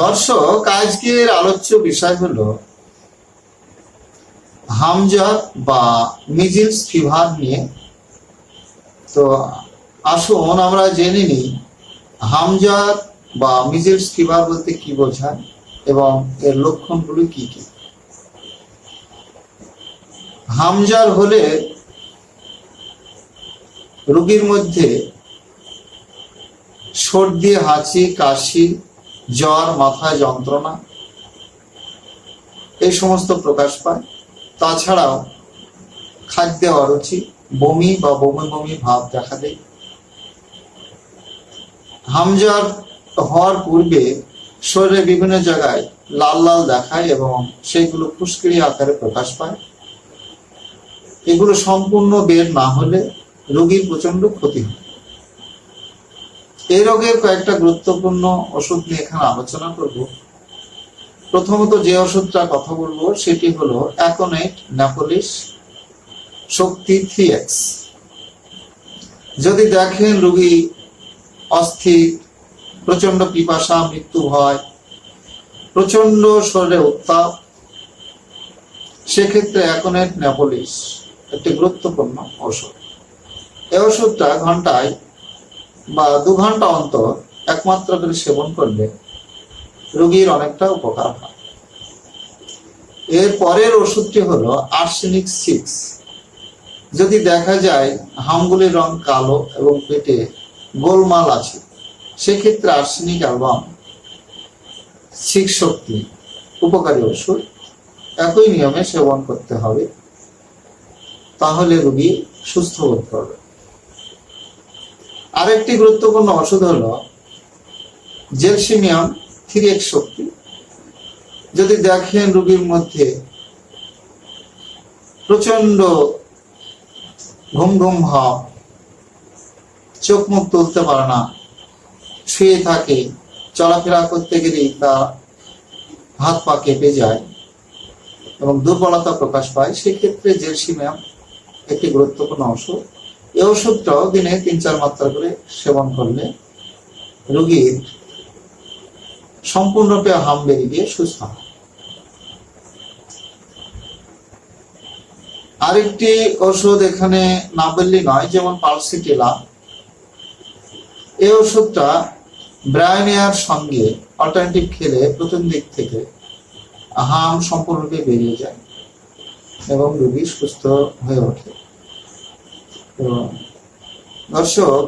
দর্শক, আজকের আলোচ্য বিষয় হলো হামজা বা মিজিলস ফিভার নিয়ে। তো আসুন, আমরা জেনে নিই হামজার বা মিজিলস ফিভার বলতে কি বোঝায় এবং এর লক্ষণগুলো কি কি। হামজার হলে রোগীর মধ্যে সর্দি, হাঁচি, কাশি জ্বর মাথায় যন্ত্রণা, এই সমস্ত প্রকাশ পায়। তাছাড়াও খাদ্যে অরুচি, বমি বা বমি বমি ভাব দেখা দেয়। হামজার হওয়ার পূর্বে শরীরে বিভিন্ন জায়গায় লাল লাল দেখায় এবং সেগুলো ফুসকিরি আকারে প্রকাশ পায়। এগুলো সম্পূর্ণ বের না হলে রোগীর প্রচণ্ড ক্ষতি হয়। এই রোগের কয়েকটা গুরুত্বপূর্ণ ওষুধ নিয়ে এখানে আলোচনা করব। প্রথমত যে ওষুধটা কথা বলব, সেটি হলো অ্যাকোনেট ন্যাপোলিস শক্তি থ্রি এক্স। যদি দেখেন রোগী অস্থির প্রচণ্ড পিপাসা, মৃত্যু হয় প্রচণ্ড শরীরে উত্তাপ, সেক্ষেত্রে অ্যাকোনেট ন্যাপোলিস একটি গুরুত্বপূর্ণ ওষুধ। এই ওষুধটা ঘন্টায় বা দু ঘণ্টা অন্তর একমাত্র করে সেবন করলে রোগীর অনেকটা উপকার হয়। এর পরের ওষুধটি হলো আর্সেনিক সিক্স যদি দেখা যায় হামগুলির রং কালো এবং পেটে গোলমাল আছে, সেক্ষেত্রে আর্সেনিক অ্যালবাম সিক্স শক্তি উপকারী ওষুধ। একই নিয়মে সেবন করতে হবে, তাহলে রুগী সুস্থ বোধ করবে। আরেকটি গুরুত্বপূর্ণ ওষুধ হলো জেলসিমিয়াম থ্রি এক্স শক্তি। যদি দেখেন রোগীর মধ্যে প্রচণ্ড ঘুম ঘুম ভাব চোখ মুখ তুলতে পারে না, শুয়ে থাকে, চলাফেরা করতে গেলেই তা হাত পা কেঁপে যায় এবং দুর্বলতা প্রকাশ পায়, সেক্ষেত্রে জেলসিমিয়াম একটি গুরুত্বপূর্ণ ওষুধ। এই ওষুধটাও দিনে তিন, চার মাত্রা করে সেবন করলে রোগীর সম্পূর্ণরূপে হাম বেরিয়ে গিয়ে সুস্থ আরেকটি ওষুধ এখানে না বললি নয়, যেমন পালসিটিলা এই ওষুধটা ব্রায়নিয়ার সঙ্গে অল্টারনেটিভ খেলে প্রথম দিক থেকে হাম সম্পূর্ণরূপে বেরিয়ে যায় এবং রোগী সুস্থ হয়ে ওঠে। দর্শক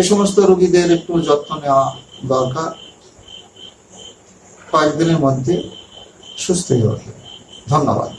এ সমস্ত রোগীদের একটু যত্ন নেওয়া দরকার। কয়েকদিনের মধ্যে সুস্থ হয়ে ওঠে ধন্যবাদ।